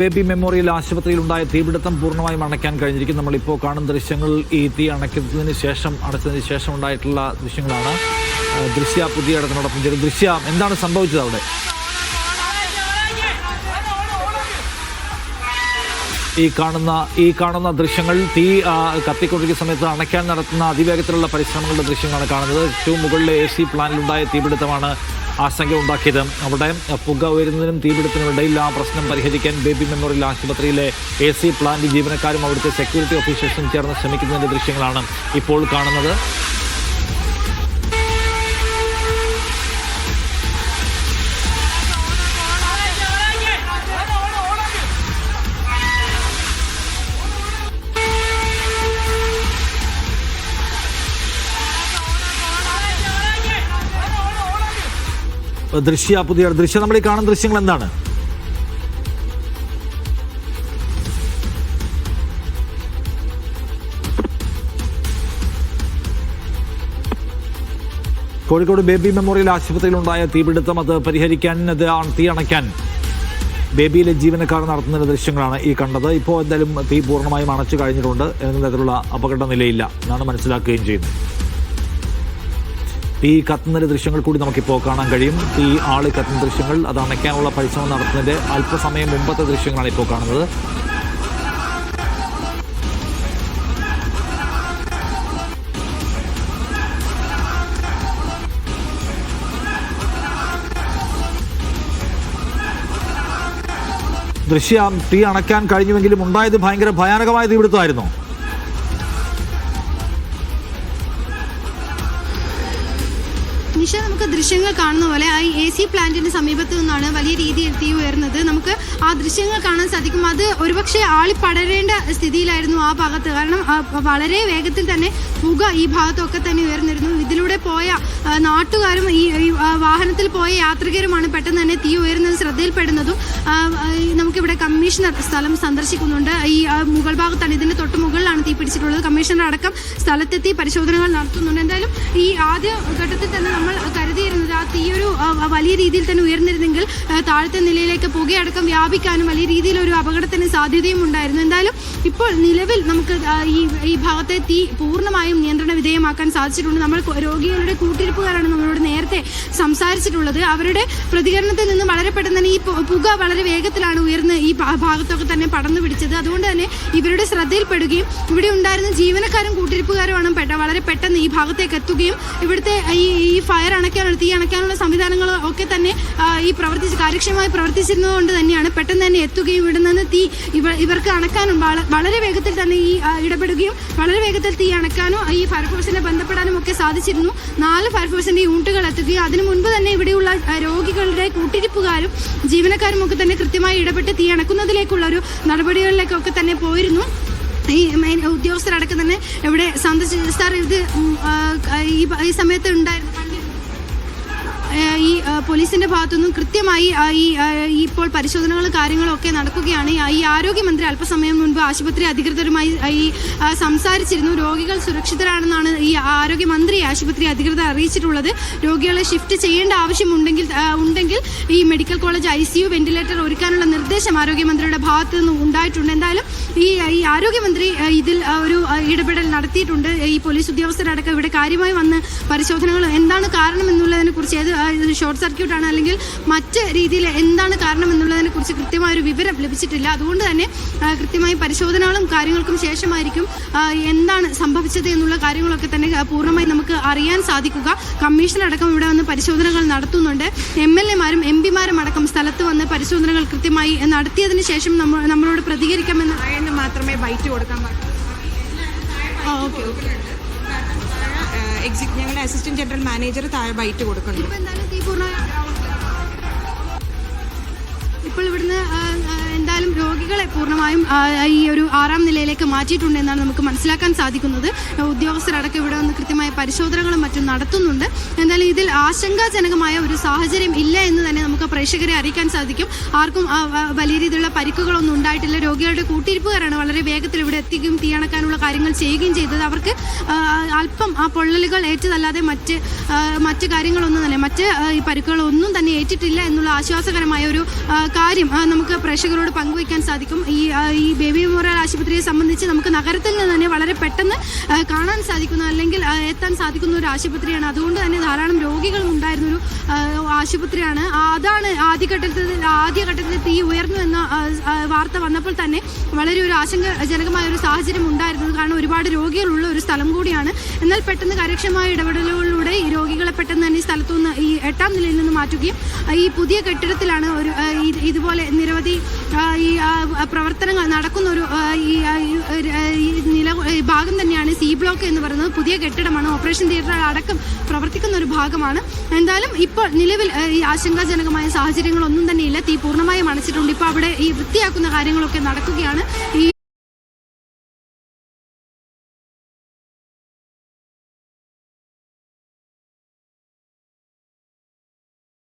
Baby memorial ആശുപത്രിയിൽ ഉണ്ടായ തീപിടുത്തം പൂർണമായും അണയ്ക്കാൻ കഴിഞ്ഞിരിക്കും. നമ്മളിപ്പോൾ കാണുന്ന ദൃശ്യങ്ങൾ ഈ തീ അണയ്ക്കുന്നതിന് ശേഷം അടച്ചതിന് ശേഷം ഉണ്ടായിട്ടുള്ള ദൃശ്യങ്ങളാണ്. ദൃശ്യ പുതിയ ഇടത്തിനോടൊപ്പം ചേരും ദൃശ്യ എന്താണ് സംഭവിച്ചത് അവിടെ? ഈ കാണുന്ന ഈ കാണുന്ന ദൃശ്യങ്ങൾ തീ കത്തിക്കൊണ്ടിരിക്കുന്ന സമയത്ത് അണയ്ക്കാൻ നടത്തുന്ന അതിവേഗത്തിലുള്ള പരിശ്രമങ്ങളുടെ ദൃശ്യങ്ങളാണ് കാണുന്നത്. ഏറ്റവും മുകളിലെ എ സി പ്ലാനിലുണ്ടായ തീപിടുത്തമാണ് ആശങ്ക ഉണ്ടാക്കിയത്. അവിടെ പുക ഉയരുന്നതിനും തീപിടുത്തിനും ഇടയിൽ ആ പ്രശ്നം പരിഹരിക്കാൻ ബേബി മെമ്മോറിയൽ ആശുപത്രിയിലെ എ സി പ്ലാന്റ് ജീവനക്കാരും അവിടുത്തെ സെക്യൂരിറ്റി ഓഫീസേഴ്സും ചേർന്ന് ശ്രമിക്കുന്നതിന്റെ ദൃശ്യങ്ങളാണ് ഇപ്പോൾ കാണുന്നത്. ദൃശ്യ പുതിയ ദൃശ്യ. നമ്മൾ ഈ കാണുന്ന ദൃശ്യങ്ങൾ എന്താണ്? കോഴിക്കോട് ബേബി മെമ്മോറിയൽ ആശുപത്രിയിലുണ്ടായ തീപിടുത്തം അത് പരിഹരിക്കാൻ അത് തീയണയ്ക്കാൻ ബേബിയിലെ ജീവനക്കാർ നടത്തുന്ന ദൃശ്യങ്ങളാണ് ഈ കണ്ടത്. ഇപ്പോൾ എന്തായാലും തീ പൂർണമായും അണച്ചു കഴിഞ്ഞിട്ടുണ്ട്. എന്ന തരത്തിലുള്ള അപകട നിലയില്ല എന്നാണ് മനസ്സിലാക്കുകയും ചെയ്യുന്നത്. തീ കത്തുന്ന ദൃശ്യങ്ങൾ കൂടി നമുക്കിപ്പോൾ കാണാൻ കഴിയും. ഈ ആൾ കത്തുന്ന ദൃശ്യങ്ങൾ അത് അണയ്ക്കാനുള്ള പരിശ്രമം നടത്തുന്നതിന്റെ അല്പസമയം മുമ്പത്തെ ദൃശ്യങ്ങളാണ് ഇപ്പോൾ കാണുന്നത്. ദൃശ്യം തീ അണയ്ക്കാൻ കഴിഞ്ഞുവെങ്കിലും ഉണ്ടായത് ഭയങ്കര ഭയാനകമായ തീപിടുത്തമായിരുന്നു നിഷ നമുക്ക് ദൃശ്യങ്ങൾ കാണുന്ന പോലെ ആ എ സി പ്ലാന്റിന് സമീപത്ത് നിന്നാണ് വലിയ രീതിയിൽ തീ ഉയർന്നത്. നമുക്ക് ആ ദൃശ്യങ്ങൾ കാണാൻ സാധിക്കും. അത് ഒരുപക്ഷെ ആളി പടരേണ്ട സ്ഥിതിയിലായിരുന്നു ആ ഭാഗത്ത്. കാരണം വളരെ വേഗത്തിൽ തന്നെ പുക ഈ ഭാഗത്തൊക്കെ തന്നെ ഉയർന്നിരുന്നു. ഇതിലൂടെ പോയ നാട്ടുകാരും ഈ വാഹനത്തിൽ പോയ യാത്രികരുമാണ് പെട്ടെന്ന് തന്നെ തീ ഉയരുന്നത് ശ്രദ്ധയിൽപ്പെടുന്നതും നമുക്കിവിടെ കമ്മീഷണർ സ്ഥലം സന്ദർശിക്കുന്നുണ്ട്. ഈ മുകൾ ഭാഗത്താണ് ഇതിന്റെ തൊട്ട് മുകളിലാണ് തീ പിടിച്ചിട്ടുള്ളത്. കമ്മീഷണർ അടക്കം സ്ഥലത്തെത്തി പരിശോധനകൾ നടത്തുന്നുണ്ട്. എന്തായാലും ഈ ആദ്യ ഘട്ടത്തിൽ തന്നെ നമ്മൾ കരുതിയിരുന്നത് ആ തീയൊരു വലിയ രീതിയിൽ തന്നെ ഉയർന്നിരുന്നെങ്കിൽ താഴ്ത്തെ നിലയിലേക്ക് പുകയടക്കം വ്യാപിക്കാനും വലിയ രീതിയിൽ ഒരു അപകടത്തിന് സാധ്യതയും ഉണ്ടായിരുന്നു എന്തായാലും ഇപ്പോൾ നിലവിൽ നമുക്ക് ഈ ഈ ഭാഗത്തെ തീ പൂർണമായും നിയന്ത്രണ വിധേയമാക്കാൻ സാധിച്ചിട്ടുണ്ട്. നമ്മൾ രോഗികളുടെ കൂട്ടിരിപ്പുകാരാണ് നമ്മളോട് നേരത്തെ സംസാരിച്ചിട്ടുള്ളത്. അവരുടെ പ്രതികരണത്തിൽ നിന്ന് വളരെ പെട്ടെന്ന് തന്നെ ഈ പുക വളരെ വേഗത്തിലാണ് ഉയർന്ന് ഈ ഭാഗത്തൊക്കെ തന്നെ പടർന്നു പിടിച്ചത്. അതുകൊണ്ട് തന്നെ ഇവരുടെ ശ്രദ്ധയിൽപ്പെടുകയും ഇവിടെ ഉണ്ടായിരുന്ന ജീവനക്കാരും കൂട്ടിരിപ്പുകാരുമാണ് വളരെ പെട്ടെന്ന് ഈ ഭാഗത്തേക്ക് എത്തുകയും ഇവിടുത്തെ ഈ ഈ ഫയർ അണയ്ക്കാനുള്ള തീ അണയ്ക്കാനുള്ള സംവിധാനങ്ങൾ ഒക്കെ തന്നെ ഈ പ്രവർത്തിച്ച് കാര്യക്ഷമമായി പ്രവർത്തിച്ചിരുന്നത് കൊണ്ട് തന്നെയാണ് പെട്ടെന്ന് തന്നെ എത്തുകയും ഇവിടെ നിന്ന് തീ ഇവ ഇവർക്ക് അണക്കാനും വളരെ വേഗത്തിൽ തന്നെ ഈ ഇടപെടുകയും വളരെ വേഗത്തിൽ തീ അണക്കാനും ഈ ഫയർഫോഴ്സിനെ ബന്ധപ്പെടാനും ഒക്കെ സാധിച്ചിരുന്നു. നാല് ഫയർഫോഴ്സിന്റെ യൂണിറ്റുകൾ എത്തുകയും അതിനു മുൻപ് തന്നെ ഇവിടെയുള്ള രോഗികളുടെ കൂട്ടിരിപ്പുകാരും ജീവനക്കാരും ഒക്കെ തന്നെ കൃത്യമായി ഇടപെട്ട് തീ അണക്കുന്നതിലേക്കുള്ള ഒരു നടപടികളിലേക്കൊക്കെ തന്നെ പോയിരുന്നു. ഈ ഉദ്യോഗസ്ഥരടക്കം തന്നെ ഇവിടെ സന്ദർശിച്ചാർ സാർ ഇത് ഈ സമയത്ത് ഉണ്ടായിരുന്നു ഈ പോലീസിന്റെ ഭാഗത്തുനിന്നും കൃത്യമായി ഈ ഇപ്പോൾ പരിശോധനകളും കാര്യങ്ങളൊക്കെ നടക്കുകയാണ്. ഈ- ആരോഗ്യമന്ത്രി അല്പസമയം മുൻപ് ആശുപത്രി അധികൃതരുമായി ഈ സംസാരിച്ചിരുന്നു. രോഗികൾ സുരക്ഷിതരാണെന്നാണ് ഈ ആരോഗ്യമന്ത്രി ആശുപത്രി അധികൃതർ അറിയിച്ചിട്ടുള്ളത്. രോഗികളെ ഷിഫ്റ്റ് ചെയ്യേണ്ട ആവശ്യമുണ്ടെങ്കിൽ ഉണ്ടെങ്കിൽ ഈ medical college I C U ventilator ഒരുക്കാനുള്ള നിർദ്ദേശം ആരോഗ്യമന്ത്രിയുടെ ഭാഗത്തു നിന്നും ഉണ്ടായിട്ടുണ്ട്. എന്തായാലും ഈ ഈ ആരോഗ്യമന്ത്രി ഇതിൽ ഒരു ഇടപെടൽ നടത്തിയിട്ടുണ്ട്. ഈ പോലീസ് ഉദ്യോഗസ്ഥരടക്കം ഇവിടെ കാര്യമായി വന്ന് പരിശോധനകൾ എന്താണ് കാരണം എന്നുള്ളതിനെ കുറിച്ച് ഏത് ഷോർട്ട് സർക്യൂട്ട് ആണ് അല്ലെങ്കിൽ മറ്റ് രീതിയിൽ എന്താണ് കാരണം എന്നുള്ളതിനെ കുറിച്ച് കൃത്യമായ ഒരു വിവരം ലഭിച്ചിട്ടില്ല. അതുകൊണ്ട് തന്നെ കൃത്യമായി പരിശോധനകളും കാര്യങ്ങൾക്കും ശേഷമായിരിക്കും എന്താണ് സംഭവിച്ചത് എന്നുള്ള കാര്യങ്ങളൊക്കെ തന്നെ പൂർണമായി നമുക്ക് അറിയാൻ സാധിക്കുക. കമ്മീഷൻ അടക്കം ഇവിടെ വന്ന് പരിശോധനകൾ നടത്തുന്നുണ്ട്. എം എൽ എമാരും എം പിമാരും അടക്കം സ്ഥലത്ത് വന്ന് പരിശോധനകൾ കൃത്യമായി നടത്തിയതിനു ശേഷം നമ്മൾ നമ്മളോട് പ്രതികരിക്കാമെന്ന് മാത്രമേ ബൈറ്റ് കൊടുക്കാൻ പാടുള്ളൂ ഓക്കെ ഓക്കെ. എക്സിക് ഞങ്ങളുടെ അസിസ്റ്റന്റ് ജനറൽ മാനേജർ താഴെ ബൈറ്റ് കൊടുക്കുന്നുണ്ട്. ഇപ്പോൾ ഇവിടുന്ന് ആ, രോഗികളെ പൂർണമായും ഈ ഒരു ആറാം നിലയിലേക്ക് മാറ്റിയിട്ടുണ്ട് എന്നാണ് നമുക്ക് മനസ്സിലാക്കാൻ സാധിക്കുന്നത്. ഉദ്യോഗസ്ഥരടക്കം ഇവിടെ വന്ന് കൃത്യമായ പരിശോധനകളും മറ്റും നടത്തുന്നുണ്ട്. എന്നാൽ ഇതിൽ ആശങ്കാജനകമായ ഒരു സാഹചര്യം ഇല്ല എന്ന് തന്നെ നമുക്ക് പ്രേക്ഷകരെ അറിയിക്കാൻ സാധിക്കും. ആർക്കും വലിയ രീതിയിലുള്ള പരിക്കുകളൊന്നും ഉണ്ടായിട്ടില്ല. രോഗികളുടെ കൂട്ടിരിപ്പുകാരാണ് വളരെ വേഗത്തിൽ ഇവിടെ എത്തിക്കുകയും തീയണക്കാനുള്ള കാര്യങ്ങൾ ചെയ്യുകയും ചെയ്തത്. അവർക്ക് അല്പം ആ പൊള്ളലുകൾ ഏറ്റതല്ലാതെ മറ്റ് മറ്റ് കാര്യങ്ങളൊന്നും തന്നെ മറ്റ് പരിക്കുകളൊന്നും തന്നെ ഏറ്റിട്ടില്ല എന്നുള്ള ആശ്വാസകരമായ ഒരു കാര്യം നമുക്ക് പ്രേക്ഷകരോട് പങ്കുവയ്ക്കാൻ സാധിക്കും. ഈ ഈ ബേബി മെമ്മോറിയൽ ആശുപത്രിയെ സംബന്ധിച്ച് നമുക്ക് നഗരത്തിൽ നിന്ന് തന്നെ വളരെ പെട്ടെന്ന് കാണാൻ സാധിക്കുന്ന. അല്ലെങ്കിൽ എത്താൻ സാധിക്കുന്ന ഒരു ആശുപത്രിയാണ്. അതുകൊണ്ട് തന്നെ ധാരാളം രോഗികളും ഉണ്ടായിരുന്ന ഒരു ആശുപത്രിയാണ്. അതാണ് ആദ്യഘട്ടത്തിൽ ആദ്യഘട്ടത്തിൽ തീ ഉയർന്നു എന്ന വാർത്ത വന്നപ്പോൾ തന്നെ വളരെ ഒരു ആശങ്കജനകമായ ഒരു സാഹചര്യം ഉണ്ടായിരുന്നത്. കാരണം ഒരുപാട് രോഗികളുള്ള ഒരു സ്ഥലം കൂടിയാണ്. എന്നാൽ പെട്ടെന്ന് കാര്യക്ഷമമായ ഇടപെടലുകളിലൂടെ ഈ രോഗികളെ പെട്ടെന്ന് തന്നെ ഈ സ്ഥലത്തു നിന്ന് ഈ എട്ടാം നിലയിൽ നിന്ന് മാറ്റുകയും ഈ പുതിയ കെട്ടിടത്തിലാണ് ഒരു ഇതുപോലെ നിരവധി ഈ പ്രവർത്തനങ്ങൾ നടക്കുന്ന ഒരു ഈ നില ഭാഗം തന്നെയാണ് സി ബ്ലോക്ക് എന്ന് പറയുന്നത്. പുതിയ കെട്ടിടമാണ്. ഓപ്പറേഷൻ തിയേറ്റർ അടക്കം പ്രവർത്തിക്കുന്ന ഒരു ഭാഗമാണ്. എന്തായാലും ഇപ്പോൾ നിലവിൽ ഈ ആശങ്കാജനകമായ സാഹചര്യങ്ങളൊന്നും ഇല്ല തീ പൂർണമായും അണച്ചിട്ടുണ്ട്. ഇപ്പോൾ അവിടെ ഈ വൃത്തിയാക്കുന്ന കാര്യങ്ങളൊക്കെ നടക്കുകയാണ്. ഈ